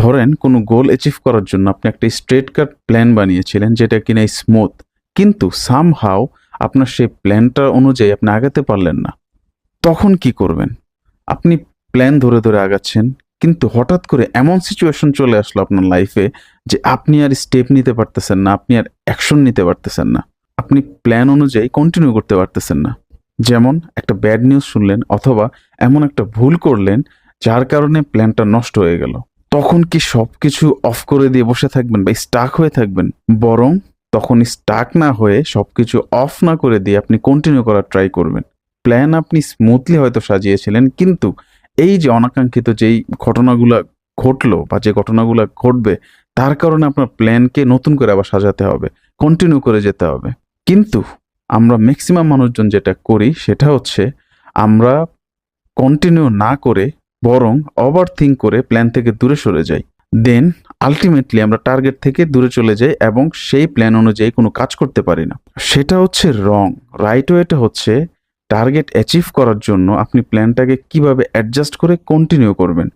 ধরেন কোনো গোল অ্যাচিভ করার জন্য আপনি একটা স্ট্রেট কাট প্ল্যান বানিয়েছিলেন, যেটা কিনা স্মুথ কিন্তু সাম হাও আপনার সেই প্ল্যানটা অনুযায়ী আপনি আগাতে পারলেন না। তখন কি করবেন? আপনি প্ল্যান ধরে ধরে আগাচ্ছেন, কিন্তু হঠাৎ করে এমন সিচুয়েশন চলে আসলো আপনার লাইফে যে আপনি আর স্টেপ নিতে পারতেছেন না, আপনি আর অ্যাকশন নিতে পারতেছেন না। আপনি প্ল্যান অনুযায়ী কন্টিনিউ করতে পারতেছেন না। যেমন একটা ব্যাড নিউজ শুনলেন, অথবা এমন একটা ভুল করলেন, যার কারণে প্ল্যানটা নষ্ট হয়ে গেল। তখন কি সব কিছু অফ করে দিয়ে বসে থাকবেন বা স্টাক হয়ে থাকবেন? বরং তখন স্টাক না হয়ে সব কিছু অফ না করে দিয়ে আপনি কন্টিনিউ করার ট্রাই করবেন। প্ল্যান আপনি স্মুথলি হয়তো সাজিয়েছিলেন, কিন্তু এই যে অনাকাঙ্ক্ষিত যেই ঘটনাগুলো ঘটলো বা যে ঘটনাগুলো ঘটবে, তার কারণে আপনার প্ল্যানকে নতুন করে আবার সাজাতে হবে কন্টিনিউ করে যেতে হবে। কিন্তু আমরা ম্যাক্সিমাম মানুষজন যেটা করি, সেটা হচ্ছে আমরা কন্টিনিউ না করে বরং ওভার থিঙ্ক করে প্ল্যান থেকে দূরে সরে যাই। দেন আলটিমেটলি আমরা টার্গেট থেকে দূরে চলে যাই এবং সেই প্ল্যান অনুযায়ী কোনো কাজ করতে পারি না। সেটা হচ্ছে রং রাইট ওয়েটা হচ্ছে টার্গেট অ্যাচিভ করার জন্য আপনি প্ল্যানটাকে কীভাবে অ্যাডজাস্ট করে কন্টিনিউ করবেন।